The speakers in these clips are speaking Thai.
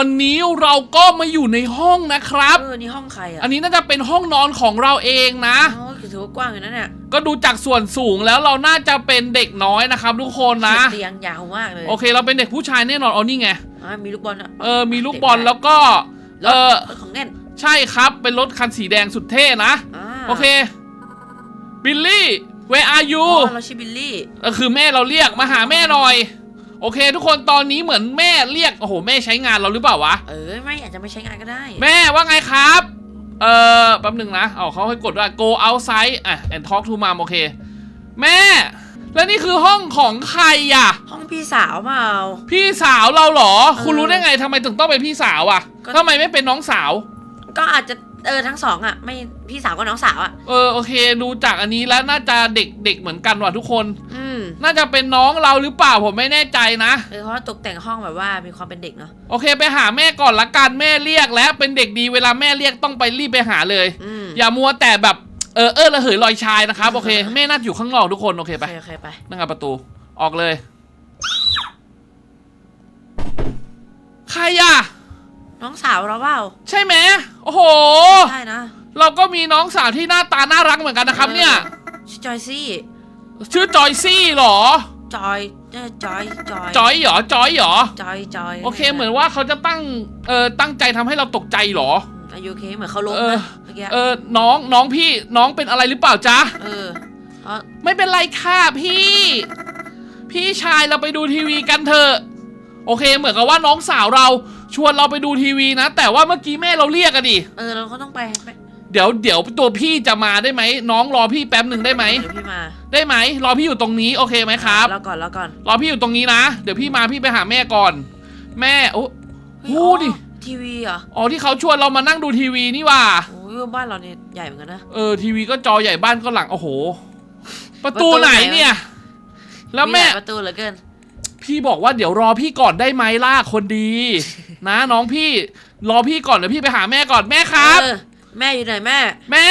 อนนี้เราก็มาอยู่ในห้องนะครับ เออนี่ห้องใครอะอันนี้น่าจะเป็นห้องนอนของเราเองนะอ๋อถือว่ากว้างอยู่นะเนี่ยก็ดูจากส่วนสูงแล้วเราน่าจะเป็นเด็กน้อยนะครับทุกคนนะ เตียงยาวมากเลยโอเค เราเป็นเด็กผู้ชายแน่นอนอ๋อนี่ไง อ่ามีลูกบอลอะเออ มีลูกบอลแล้วก็ เออ รถของเล่นใช่ครับ เป็นรถคันสีแดงสุดเท่นะอ่าโอเค บิลลี่ where are อ๋ you อเราชื่อบิลลี่เออคือแม่เราเรียกมาหาแม่หน่อย โอเค ทุกคนตอนนี้เหมือนแม่เรียกโอ้โหแม่ใช้งานเราหรือเปล่าวะเออไม่อาจจะไม่ใช้งานก็ได้ แม่ว่าไงครับ เอ่อแป๊บหนึ่งนะเอาเขาให้กดว่า go outside อะ and talk to mom โอเค แม่ แล้วนี่คือห้องของใครอะ ห้องพี่สาวเปล่า พี่สาวเราเหรอเออคุณรู้ได้ไงทำไมถึงต้องเป็นพี่สาวอะก็ ทำไมไม่เป็นน้องสาว ก็อาจจะ เออทั้งสองอะ ไม่พี่สาวก็น้องสาวอะ เออโอเค ดูจากอันนี้แล้วน่าจะเด็กเด็กเหมือนกันว่ะทุกคน อืมน่าจะเป็นน้องเราหรือเปล่าผมไม่แน่ใจนะ เออเพราะว่าตกแต่งห้องแบบว่ามีความเป็นเด็กเนาะโอเคไปหาแม่ก่อนละกันแม่เรียกแล้วเป็นเด็กดีเวลาแม่เรียกต้องไปรีบไปหาเลย อืมอย่ามัวแต่แบบเออเออระเหยลอยชายนะครับโอเคแม่น่าจะอยู่ข้างนอกทุกคนโอเคโอไปเคโอเคไป นั่งกับประตูออกเลย ใครอะ น้องสาวเราเปล่าใช่ไหมโอ้โห ใช่นะเราก็มีน้องสาวที่หน้าตาน่ารักเหมือนกันนะครับเนี่ยชื่อจอยซี่ชื่อจอยซี่เหรอจอยเออจอยจอยจอยเหรอจอยเหรอจอยจอยโอเค เหมือนว่าเขาจะตั้งเออตั้งใจทำให้เราตกใจเหรอ อายุโอเคเหมือนเขาล้มเออ นะเมื่อกี้เออน้องน้องพี่น้องเป็นอะไรหรือเปล่าจ๊ะ เออเพราะไม่เป็นไรค่ะพี่ พี่ชายเราไปดูทีวีกันเถอะ โอเค เหมือนกับว่าน้องสาวเรา ชวนเราไปดูทีวีนะ แต่ว่าเมื่อกี้แม่เราเรียกอะดิ เออเราก็ต้องไปไปเดี๋ยวเดี๋ยวตัวพี่จะมาได้ไหมน้องรอพี่แป๊บหนึ่งได้ไหม เดี๋ยวพี่มาได้ไหมรอพี่อยู่ตรงนี้โอเคไหมครับแล้วก่อนแล้วก่อนรอพี่อยู่ตรงนี้นะ เดี๋ยวพี่มาพี่ไปหาแม่ก่อน แม่โอ้เฮ้ยโหอ๋อดิ ทีวีเหรออ๋อที่เขาชวนเรามานั่งดูทีวีนี่ว่า โอ้ยบ้านเราเนี่ยใหญ่เหมือนกันนะ เออทีวีก็จอใหญ่บ้านก็หลังโอ้โห ประตูประตูไหนไหนเนี่ย แล้วแม่ หลายประตูเหลือเกิน พี่บอกว่าเดี๋ยวรอพี่ก่อนได้ไหมล่ะคนดี นะน้องพี่ รอพี่ก่อนเดี๋ยวพี่ไปหาแม่ก่อนแม่ครับ เออแม่อยู่ไหนแม่ แม่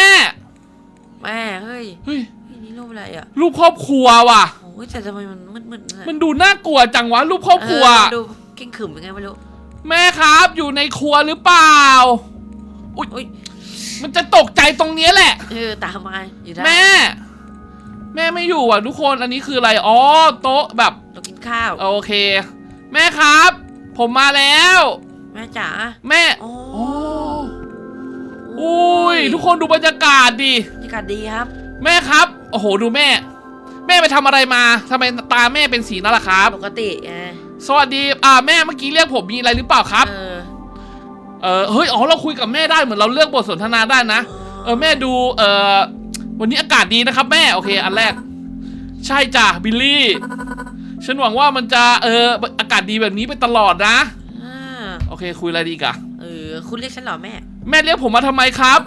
แม่เฮ้ยเฮ้ยเฮ้ยนี่รูปอะไรอะรูปครอบครัวว่ะโอ้ยแต่ทำไมมันมืดๆนะมันดูน่ากลัวจังวะรูปครอบครัวเออมันดูเก่งขรึมยังไงไม่รู้แม่ครับอยู่ในครัวหรือเปล่า อุ๊ย อุ้ยมันจะตกใจตรงเนี้ยแหละ เออตามมาอยู่ได้แม่ แม่ไม่อยู่อะทุกคนอันนี้คืออะไรอ๋อโต๊ะแบบ เรากินข้าว โอเค แม่ครับ ผมมาแล้ว แม่จ๋าแม่โอ้โอ้อุ้ยทุกคนดูบรรยากาศดิบรรยากาศดีครับแม่ครับ โอ้โหดูแม่ แม่ไปทำอะไรมาทำไมตาแม่เป็นสีนั่นล่ะครับ ปกติไงสวัสดีอ่าแม่เมื่อกี้เรียกผมมีอะไรหรือเปล่าครับ เออเออเฮ้ยอ๋อเราคุยกับแม่ได้เหมือนเราเลือกบทสนทนาได้นะ เออแม่ดูเออวันนี้อากาศดีนะครับ แม่โอเค อันแรก ใช่จ้ะบิลลี่ ฉันหวังว่ามันจะเอออากาศดีแบบนี้ไปตลอดนะ อ่าโอเค คุยอะไรดีกะเออ คุณเรียกฉันเหรอแม่ แม่เรียกผมมาทำไมครับ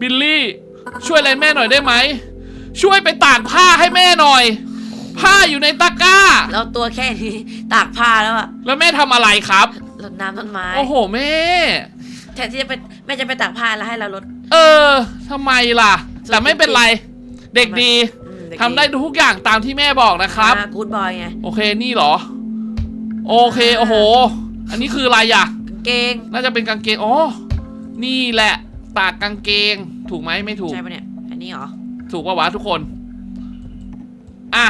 บิลลี่ ช่วยอะไรแม่หน่อยได้ไหม ช่วยไปตากผ้าให้แม่หน่อย ผ้าอยู่ในตะกร้า เราตัวแค่นี้ตากผ้าแล้วอะแล้วแม่ทำอะไรครับ รดน้ำต้นไม้โอ้โหแม่ แทนที่จะเป็นแม่จะไปตากผ้าแล้วให้เราลดเออทำไมล่ะ แต่ไม่เป็นไร เด็กดีอืมเก ทำได้ทุกอย่างตามที่แม่บอกนะครับกูดบอยไง โอเคนี่เหรอ โอเคโอ้โห อันนี้คืออะไรอะกางเกง น่าจะเป็นกางเกงอ๋อนี่แหละตากกางเกง ถูกไหมไม่ถูก ใช่ปะเนี่ย อันนี้เหรอ ถูกปะวะทุกคน อะ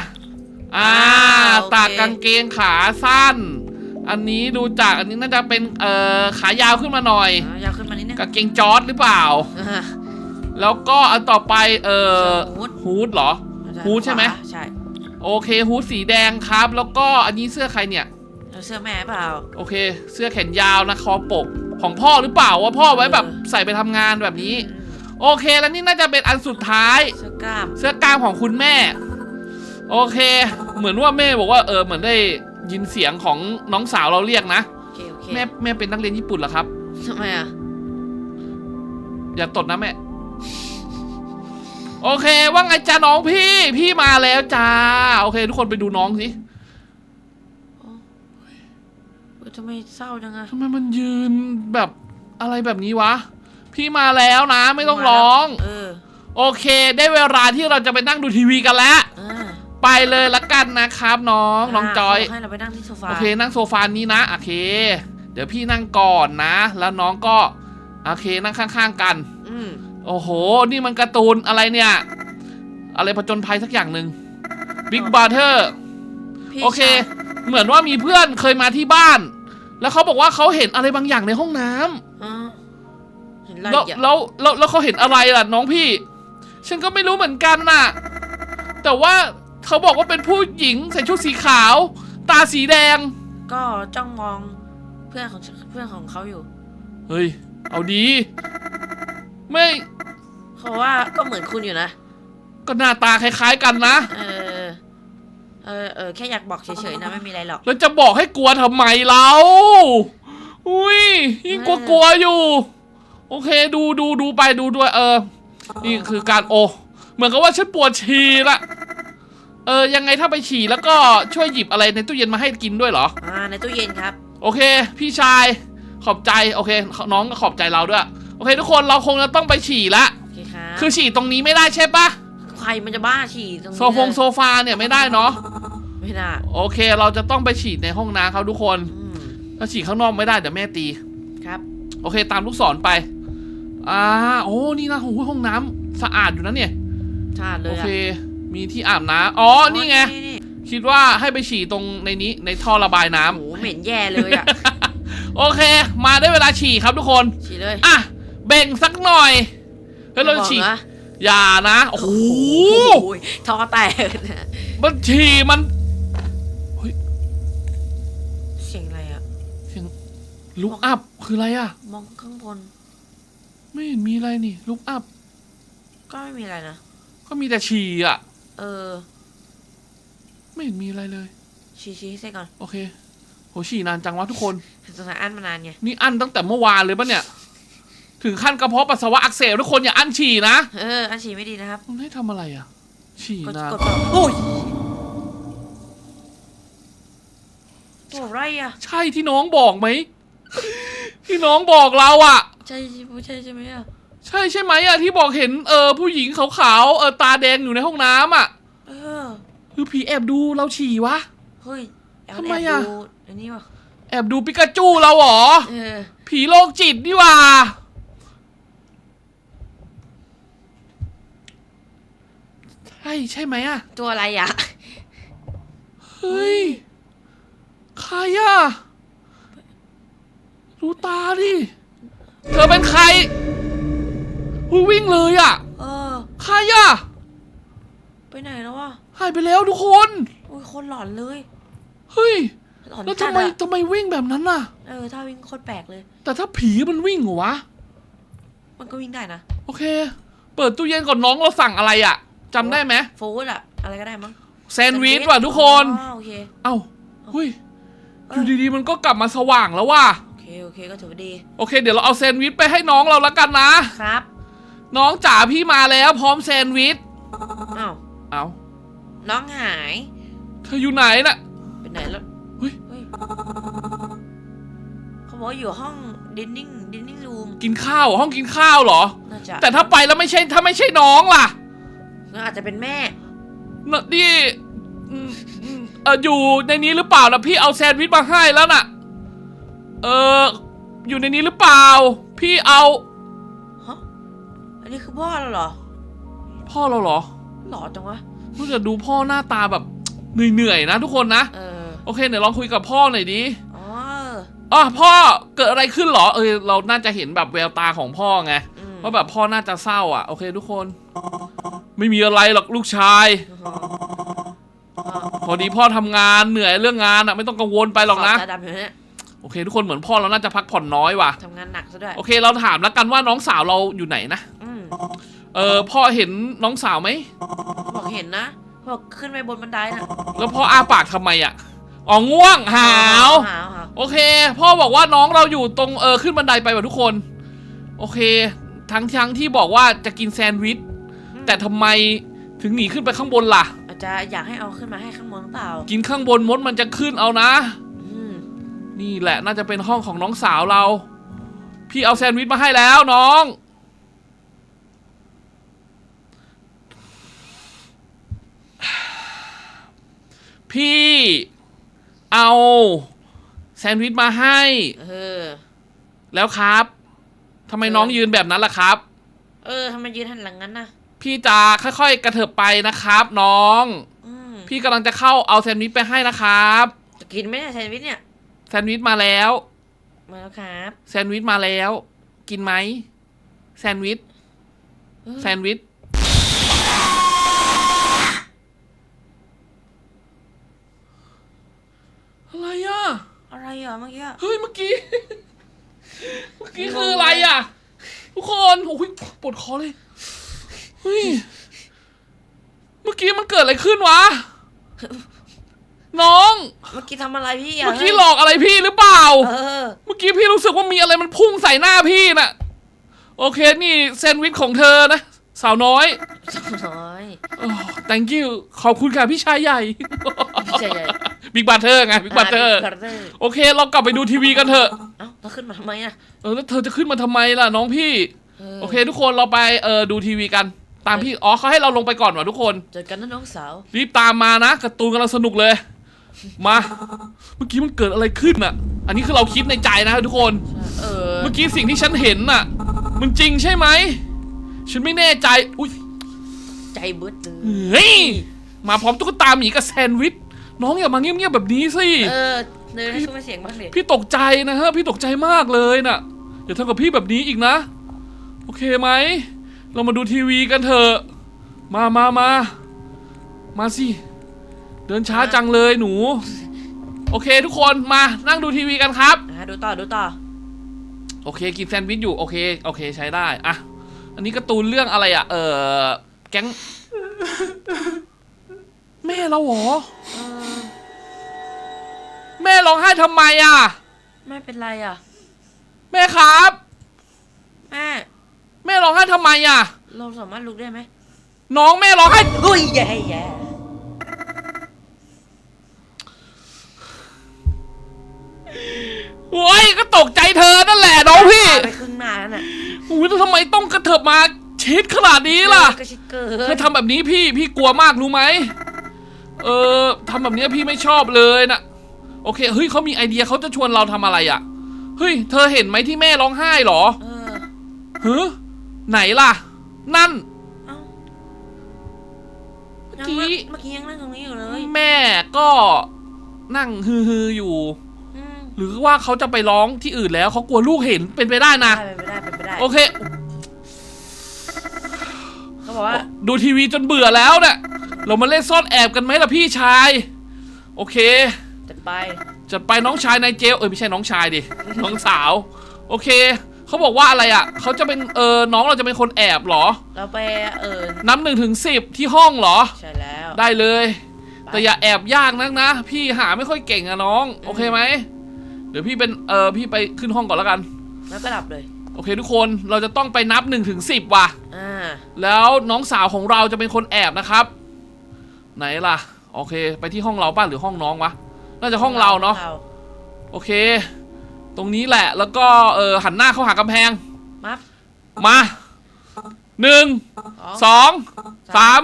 อ่าอ่าโอเคตากกางเกงขาสั้น อันนี้ดูจากอันนี้น่าจะเป็นเอ่อขายาวขึ้นมาหน่อยอ่ายาวขึ้นมานิดนึงกางเกงจอร์ดหรือเปล่าอ่าแล้วก็อันต่อไปเอ่อฮูดฮูดเหรอ ฮูดใช่ไหม ใช่โอเคฮูดสีแดงครับ แล้วก็อันนี้เสื้อใครเนี่ย แล้วเสื้อแม่เปล่า โอเค เสื้อแขนยาวนะคอปกของพ่อหรือเปล่าว่าพ่อไว้แบบเออใส่ไปทำงานแบบนี้อืมโอเคแล้วนี่น่าจะเป็นอันสุดท้าย เสื้อกล้าม เสื้อกล้ามของคุณแม่ โอเค เหมือนว่าแม่บอกว่าเออเหมือนได้ยินเสียงของน้องสาวเราเรียกนะโอเคโอเคแม่แม่เป็นนักเรียนญี่ปุ่นเหรอครับ ทำไมอะ อย่าตดนะแม่ โอเค ว่าไงจ้าน้องพี่ พี่มาแล้วจ้า โอเค ทุกคนไปดูน้องสิเออทำไมเศร้าจังอะทำไมมันยืนแบบอะไรแบบนี้วะ พี่มาแล้วนะ ไม่ต้องร้อง เออ โอเค ได้เวลาที่เราจะไปนั่งดูทีวีกันแล้ว อ่าไปเลยละกันนะครับน้องน้องจอยาให้เราไปนั่งที่โซฟาโอเคนั่งโซฟานี้นะ โอเค เดี๋ยวพี่นั่งก่อนนะ แล้วน้องก็ โอเคนั่งข้างๆกัน อืม โอ้โห นี่มันการ์ตูนอะไรเนี่ย อะไรผจญภัยสักอย่างหนึ่ง Big Brother พี่โอเค ชายเหมือนว่ามีเพื่อนเคยมาที่บ้าน แล้วเขาบอกว่าเขาเห็นอะไรบางอย่างในห้องน้ำ อ๋อเห็นอะไรแล้วอีกอะแล้วแล้วแล้วเขาเห็นอะไรล่ะน้องพี่ ฉันก็ไม่รู้เหมือนกันน่ะ แต่ว่าเขาบอกว่าเป็นผู้หญิงใส่ชุดสีขาว ตาสีแดง ก็จ้องมองเพื่อนของเพื่อนของเขาอยู่ เฮ้ย เอาดี ไม่เขาว่าก็เหมือนคุณอยู่นะ ก็หน้าตาคล้าย ๆ กันนะ เออ เออเออแค่อยากบอกเฉยๆนะไม่มีอะไรหรอก แล้วจะบอกให้กลัวทำไมเราอุ้ยยิ่งกลัวกลัวๆอยู่ โอเคดูดูดูไปดูด้วยเออ นี่คือการโอ เหมือนกับว่าฉันปวดฉี่ละ เออยังไงถ้าไปฉี่แล้วก็ช่วยหยิบอะไรในตู้เย็นมาให้กินด้วยเหรอ อ่าในตู้เย็นครับ โอเค พี่ชายขอบใจโอเค น้องก็ขอบใจเราด้วย โอเคทุกคนเราคงจะต้องไปฉี่ละ โอเคครับคือฉี่ตรงนี้ไม่ได้ใช่ปะใครมันจะบ้าฉี่ตรงนี้โซฟงโซฟาเนี่ยไม่ได้เนาะไม่น่าโอเคเราจะต้องไปฉี่ในห้องน้ำครับทุกคนอืมถ้าฉี่ข้างนอกไม่ได้เดี๋ยวแม่ตี ครับโอเคตามลูกศรไปอ่าโอ้นี่นะโอ้โหห้องน้ำสะอาดอยู่นะเนี่ย ชาดเลโอยอะเค มีที่อาบน้ำอ๋อ นี่ไงนี่คิดว่าให้ไปฉี่ตรงในนี้ในท่อระบายน้โอ้โหเหม็นแย่เลยอะำโอเค มาได้เวลาฉี่ครับทุกคน ฉี่เลย อะ เบ่งสักหน่อยเฮ้ยเราจะฉี่บอกนะอย่านะโอ้โหโอ้ยท่อแตกนะมันฉี่มันเสียงอะไรอะเสียงลุกอัพคืออะไรอะ มองข้างบนไม่เห็นมีอะไรนี่ลุกอัพก็ไม่มีอะไรนะก็มีแต่ฉี่อะ เออไม่เห็นมีอะไรเลยฉี่ฉี่ให้เสร็จก่อนโอเคโหฉี่นานจังวะทุกคน สงสัยอั้นมานานไงนี่อั้นตั้งแต่เมื่อวานเลยปะเนี่ย ถึงขั้นกระเพาะปัสสาวะอักเสบทุกคนอย่าอั้นฉี่นะเอออันฉี่ไม่ดีนะครับมันให้ทำอะไรอะ ฉี่กดนานกดต่อโอ้ยตัวอะไรอะใช่ที่น้องบอกไหม ที่น้องบอกเราอะ ใช่ผู้ใช่ใช่ไหมอะใช่ใช่ไหมอะที่บอกเห็นเออผู้หญิงขาวๆเออตาแดงอยู่ในห้องน้ำอะเออคือผีแอบดูเราฉี่วะ เฮ้ยแอบทำไมแอบอะดูอันนี้วะแอบดูปิกาจูเราเหรอ เออ ผีโรคจิตนี่หว่า ใช่ใช่ไหมอะตัวอะไรอะเฮ้ยใครอะดูตาดิ เธอเป็นใครหุยวิ่งเลยอะเออ ใครอะไปไหนแล้ววะหายไปแล้วทุกคน โอ้ยคนหลอนเลย เฮ้ย หลอนแล้วจัทำดไมอะทำไมวิ่งแบบนั้นน่ะ เออ ถ้าวิ่งโคตรแปลกเลย แต่ถ้าผีมันวิ่งเหรอวะ มันก็วิ่งได้นะ โอเค เปิดตู้เย็นก่อนน้องเราสั่งอะไรอะ จำได้ไหมฟูดอะอะไรก็ได้มั้งแซนด์วิชว่ะทุกคนอ๋อโอเคเอ้าเฮ้ยเอออยู่ดีๆมันก็กลับมาสว่างแล้วว่ะโอเคโอเคก็ถือว่าดี โอเค เดี๋ยวเราเอาแซนด์วิชไปให้น้องเราละกันนะครับ น้องจ๋าพี่มาแล้วพร้อมแซนด์วิชอ้าวเอ้าน้องหายเธออยู่ไหนน่ะไปไหนแล้วเฮ้ยเฮ้ยเขาบอกว่าอยู่ห้องดินนิ่งดินนิ่งรูมกินข้าวเหรอห้องกินข้าวเหรอ น่าจะแต่ถ้าไปแล้วไม่ใช่ถ้าไม่ใช่น้องล่ะ ก็อาจจะเป็นแม่ น่ะนี่อืมอืมเอออยู่ในนี้หรือเปล่านะพี่เอาแซนด์วิชมาให้แล้วน่ะ เอออยู่ในนี้หรือเปล่า พี่เอาฮะ อันนี้คือพ่อเราเหรอ พ่อเราเหรอหล่อจังวะรู้จะดูพ่อหน้าตาแบบ เหนื่อยๆนะทุกคนนะ เออ โอเคเดี๋ยวลองคุยกับพ่อหน่อยดิอ๋ออ๋อพ่อเกิดอะไรขึ้นเหรอเออเราน่าจะเห็นแบบแววตาของพ่อไงอืมว่าแบบพ่อน่าจะเศร้าอะโอเคทุกคน ไม่มีอะไรหรอกลูกชาย พอดีพ่อทำงานเหนื่อยเรื่องงานอะไม่ต้องกังวลไปหรอกนะ ขบตาดำอยู่เนี่ยโอเค ทุกคนเหมือนพ่อเราน่าจะพักผ่อนน้อยว่ะ ทำงานหนักซะด้วยโอเค เราถามแล้วกันว่าน้องสาวเราอยู่ไหนนะ อืมเออพ่อเห็นน้องสาวไหม บอกเห็นนะบอกขึ้นไปบนบันไดน่ะแล้วพ่ออ้าปากทำไมอะ อ๋อง่วงหาว หาวหาวโอเค พ่อบอกว่าน้องเราอยู่ตรงเออขึ้นบันไดไปว่ะทุกคน โอเค ทั้งทั้งที่บอกว่าจะกินแซนด์วิช แต่ทำไมถึงหนีขึ้นไปข้างบนล่ะ อาจจะอยากให้เอาขึ้นมาให้ข้างบนหรือเปล่า กินข้างบนมดมันจะขึ้นเอานะ อืมนี่แหละน่าจะเป็นห้องของน้องสาวเรา พี่เอาแซนด์วิชมาให้แล้วน้อง พี่เอาแซนด์วิชมาให้ เออ แล้วครับทำไมน้องยืนแบบนั้นล่ะครับ เออทำไมยืนหันหลังงั้นน่ะ พี่จะค่อยๆ กระเถิบไปนะครับ น้อง อืมพี่กำลังจะเข้าเอาแซนด์วิชไปให้นะครับ จะกินไหมเนี่ยแซนด์วิชเนี่ย แซนด์วิชมาแล้ว มาแล้วครับแซนด์วิชมาแล้ว กินไหมแซนด์วิชเออแซนด์วิชอะไรอะ อะไรอะเมื่อกี้อะเฮ้ยเมื่อกี้ เมื่อกี้คืออะไรอะ ทุกคนโอ้ยปวดคอเลย เฮ้ย เมื่อกี้มันเกิดอะไรขึ้นวะ น้อง เมื่อกี้ทำอะไรพี่อะเมื่อกี้หลอกอะไรพี่หรือเปล่า เออ เมื่อกี้พี่รู้สึกว่ามีอะไรมันพุ่งใส่หน้าพี่น่ะ โอเคนี่แซนด์วิชของเธอนะ สาวน้อยน้อย โอ้ thank you ขอบคุณค่ะพี่ชายใหญ่ พี่ชายใหญ่ บิ๊กบัตเตอร์ไงบิ๊กบัตเตอร์บัตเตอร์โอเค เรากลับไปดูทีวีกันเถอะ เอ้าเราขึ้นมาทำไมอะเออแล้วเธอจะขึ้นมาทำไมล่ะน้องพี่ โอเค ทุกคนเราไปเออดูทีวีกัน ตามพี่อ๋อเขาให้เราลงไปก่อนว่ะทุกคนเจอกันนะน้องสาว รีบตามมานะการ์ตูนกำลังสนุกเลย มา เมื่อกี้มันเกิดอะไรขึ้นน่ะ อันนี้คือเราคิดในใจนะทุกคน เออเมื่อกี้สิ่งที่ฉันเห็นน่ะ มันจริงใช่ไหม ฉันไม่แน่ใจ อุ้ยใจเบิดเลยเฮ้ยมาพร้อมตุ๊กตาหมีกับแซนด์วิช น้องอย่ามาเงียบๆแบบนี้สิ เออเดินให้ซุ้มเสียงบ้างดิพี่ตกใจนะฮะ พี่ตกใจมากเลยน่ะ อย่าทำกับพี่แบบนี้อีกนะ โอเคไหม เรามาดูทีวีกันเถอะมามามามาสิ เดินช้าจังเลยหนู โอเคทุกคนมานั่งดูทีวีกันครับ อะดูต่อดูต่อ โอเค กินแซนด์วิชอยู่โอเคโอเคใช้ได้อะอันนี้การ์ตูนเรื่องอะไรอะเออแก๊ง แม่เราเหรอเออแม่ร้องไห้ทำไมอะไม่เป็นไรอะ แม่ครับแม่แม่ ร้องไห้ทำไมอะเราสามารถลุกได้ไหมน้องแม่ร้องไห้อุ้ยแย่แย่โอ้ยก็ตกใจเธอนั่นแหละน้องพี่ไปครึ่งหน้าแล้วน่ะโอ้ยแล้วทำไมต้องกระเถิบมาชิดขนาดนี้ล่ะกระชิดเกิเธอนทำแบบนี้พี่พี่กลัวมากรู้ไหม เออทำแบบนี้พี่ไม่ชอบเลยนะโอเคเฮ้ยเขามีไอเดียเขาจะชวนเราทำอะไรอะ่ะ เฮ้ย เธอเห็นไหมที่แม่ร้องไห้เหรอเออเฮ้ย ไหนล่ะ นั่น เอ้าเมื่อยังกี้เมื่อกี้ยังนั่งตรงนี้อยู่เลยแม่ก็นั่งฮือๆอยู่ อืมหรือว่าเขาจะไปร้องที่อื่นแล้วเขากลัวลูกเห็นเป็นไปได้นะ ได้เป็นไปได้เป็นไปได้โอเค เขาบอกว่า ดูทีวีจนเบื่อแล้วเนะ่ะเรามาเล่นซ่อนแอบกันไหมล่ะพี่ชาย โอเค จัดไป จัดไปน้องชายนายเจลเออไม่ใช่น้องชายดิ น้องสาว โอเค เขาบอกว่าอะไรอะเขาจะเป็นเออน้องเราจะเป็นคนแอบเหรอ เราไปเออนับหนึ่งถึงสิบที่ห้องเหรอ ใช่แล้วได้เลย แต่อย่าแอบยากนักนะ พี่หาไม่ค่อยเก่งอะน้อง โอเคไหมเดี๋ยวพี่เป็นเออพี่ไปขึ้นห้องก่อนแล้วกัน แล้วก็ดับเลย โอเคทุกคนเราจะต้องไปนับ1นถึงสิว่ะอ่าแล้วน้องสาวของเราจะเป็นคนแอบนะครับ ไหนล่ะ โอเค ไปที่ห้องเราป้าหรือห้องน้องวะน่าจะห้องเราเนาะโอเค ตรงนี้แหละแล้วก็เออหันหน้าเข้าหากำแพง มัฟมาหนึ่งสองสองสาม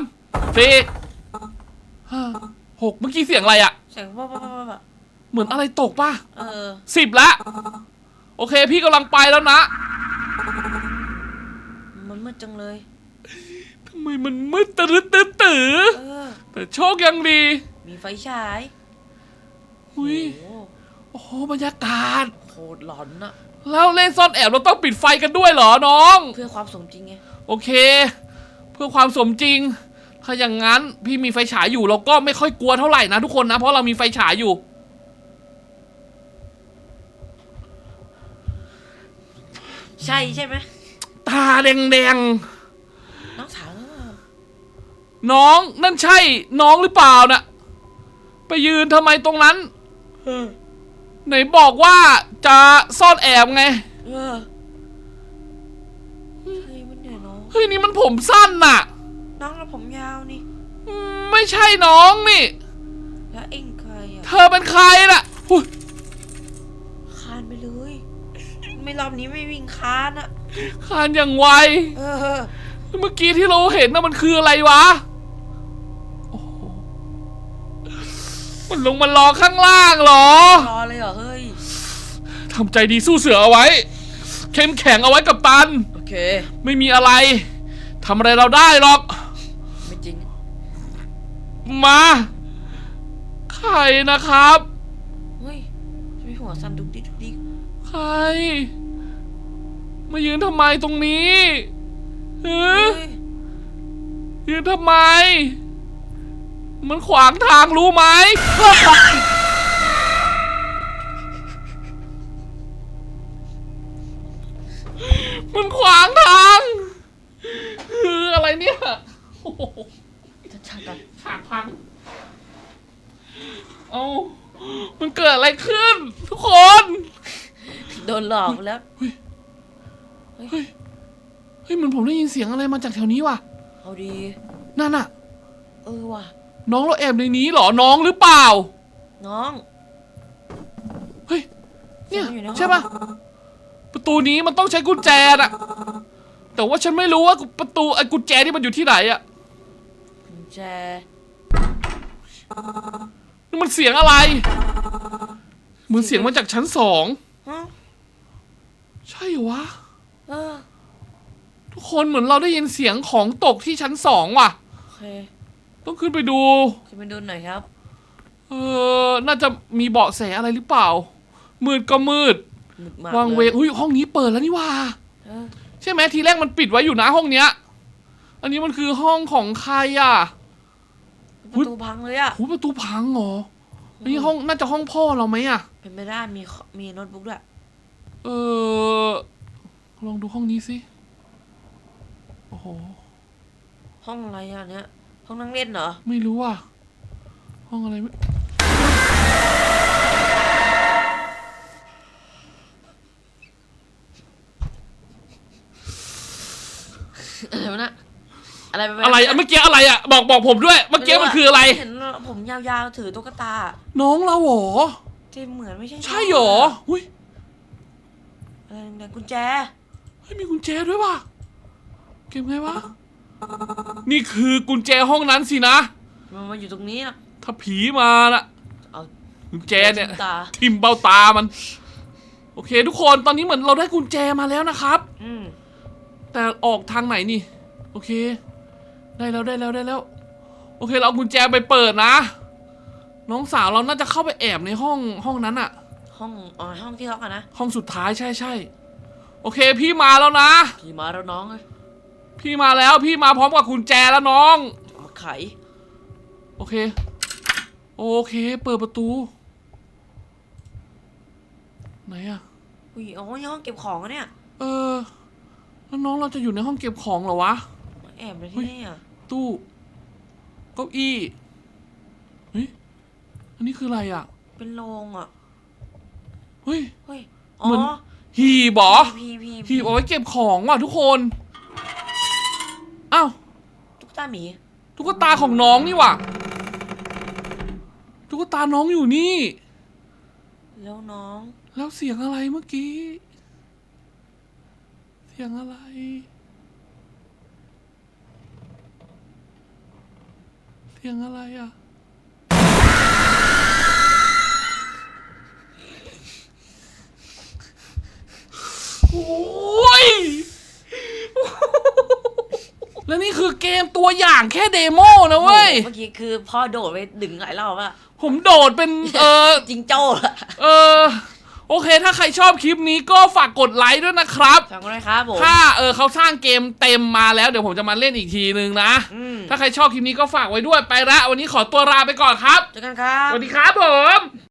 สี่ห้าหกเมื่อกี้เสียงอะไรอะเสียงป๊อปป๊อปป๊อปป๊อปเหมือนอะไรตกป่ะเออสิบละโอเคพี่กำลังไปแล้วนะ มันมืดจังเลยทำไมมันมืดตื้อตื้อตื้อเออแต่โชคยังดี มีไฟฉายหุยโอ้โอ้โหบรรยากาศ โคตรหลอนอะแล้วเล่นซ่อนแอบเราต้องปิดไฟกันด้วยเหรอน้อง เพื่อความสมจริงไงโอเค เพื่อความสมจริง ถ้าอย่างนั้นพี่มีไฟฉายอยู่เราก็ไม่ค่อยกลัวเท่าไหร่นะทุกคนนะ เพราะเรามีไฟฉายอยู่ ใช่ใช่ไหมตาแดงน้องสาวหรือเปล่าๆน้องนั่นใช่ น้องหรือเปล่านะไปยืนทำไมตรงนั้น เออ ไหนบอกว่าจะซ่อนแอบไง เออใช่มันเนี่ยน้องเฮ้ยนี่มันผมสั้นน่ะ น้องแล้วผมยาวนี่ อืมไม่ใช่น้องนี่ แล้วเอ็งใครอะเธอเป็นใครล่ะอุ๊ยคานไปเลย ไม่รอบนี้ไม่วิ่งคานอะคานอย่างไว เออ เมื่อกี้ที่เราเห็นน่ะมันคืออะไรวะ มันลงมารอข้างล่างเหรอ รอเลยเหรอเฮ้ย ทำใจดีสู้เสือเอาไว้ เข้มแข็งเอาไว้กับตัน โอเค ไม่มีอะไร ทำอะไรเราได้หรอก ไม่จริง มา ใครนะครับ เฮ้ยจะมีหัวสั่นดุกดิกดุกดิกใคร มายืนทำไมตรงนี้เอเฮ้อยยืนทำไม มันขวางทางรู้ไหม มันขวางทางคืออะไรเนี่ยโอ้โหจะชักกันฉากพัง เอามันเกิดอะไรขึ้น ทุกคน โดนหลอกแล้ว เฮ้ย เฮ้ยเหมือนผมได้ยินเสียงอะไรมาจากแถวนี้ว่ะ เอาดี นั่นน่ะเออว่ะ น้องเราแอบในนี้เหรอน้องหรือเปล่า น้อง เฮ้ย เนี่ยเสียงอยู่ในห้อง ใช่ปะประตูนี้มันต้องใช้กุญแจน่ะ แต่ว่าฉันไม่รู้ว่าประตูไอ้กุญแจที่มันอยู่ที่ไหนอะกุญแจนี่มันเสียงอะไร เหมือนเสียงมาจากชั้นสองฮะใช่เหรอวะ เออทุกคนเหมือนเราได้ยินเสียงของตกที่ชั้นสองว่ะ โอเค ต้องขึ้นไปดู ขึ้นไปดูหน่อยครับ เออ น่าจะมีเบาะแสอะไรหรือเปล่า มืดก็มืดหมึกมากวางเวงอุ้ยห้องนี้เปิดแล้วนี่ว่าเออใช่ไหมทีแรกมันปิดไว้อยู่นะห้องเนี้ย อันนี้มันคือห้องของใครอะ ปอุ๊ย ระตูพังเลยอะหูประตูพังเหรออันนี้ห้องน่าจะห้องพ่อเราไหมอะ เป็นไปได้มีข้อมีโน้ตบุ๊กด้วยเออ ลองดูห้องนี้สิ โอ้โห ห้องอะไรอะเนี่ย ห้องนั่งเล่นเหรอ ไม่รู้อะห้องอะไรไม่อะไรวะน่ะอะไรปปอะไรอะเมื่อกี้อะไรอะ บอกบอกผมด้วย เมื่อกี้มันคืออะไร เห็นผมยาวๆถือตุ๊กตาน้องเราเหรอที่เหมือนไม่ใช่ใช่เหรออุ้ยอะไรเนี่ยกุญแจ เฮ้ยมีกุญแจด้วยว่ะเก็บไงวะ นี่คือกุญแจห้องนั้นสินะ มันมาอยู่ตรงนี้นะถ้าผีมาน่ะเอากุญแจเนี่ยตุ๊กตาทิมเบ้าตามัน โอเค ทุกคนตอนนี้เหมือนเราได้กุญแจมาแล้วนะครับ อืมแต่ออกทางไหนนี่ โอเค ได้แล้วได้แล้วได้แล้ว โอเค เราเอากุญแจไปเปิดนะ น้องสาวเราน่าจะเข้าไปแอบในห้องห้องนั้นอะห้องอ๋อห้องที่ล็อกอะนะห้องสุดท้ายใช่ใช่โอเค พี่มาแล้วนะ พี่มาแล้วน้องเลย พี่มาแล้วพี่มาพร้อมกับกุญแจแล้วน้อง เอามาไขโอเค โอเค เปิดประตู ไหนอะอุ้ยอ๋อนี่ห้องเก็บของอะเนี่ย เออแล้วน้องเราจะอยู่ในห้องเก็บของเหรอวะมาแอบเลยที่นี่อะตู้เก้าอี้เฮ้ยอันนี้คืออะไรอะเป็นโรงอะเฮ้ย เฮ้ยเหมือนอ๋อหีบเหรอพีพีหีบเอาไว้เก็บของว่ะทุกคน อ้าวตุ๊กตาหมีตุ๊กตาของน้องนี่ว่ะตุ๊กตาน้องอยู่นี่ แล้วน้อง แล้วเสียงอะไรเมื่อกี้ เสียงอะไร เสียงอะไรอะ โอ้ย แล้วนี่คือเกมตัวอย่างแค่เดโมนะเว้ย เมื่อกี้คือพ่อโดดไปดึงหลายรอบอะผมโดดเป็น เออจิงโจ้อะเออโอเค ถ้าใครชอบคลิปนี้ก็ฝากกดไลค์ด้วยนะครับฟังกันเลยครับผม ถ้าเออเขาสร้างเกมเต็มมาแล้วเดี๋ยวผมจะมาเล่นอีกทีนึงนะอืมถ้าใครชอบคลิปนี้ก็ฝากไว้ด้วยไปละวันนี้ขอตัวลาไปก่อนครับเจอกันครับ สวัสดีครับผม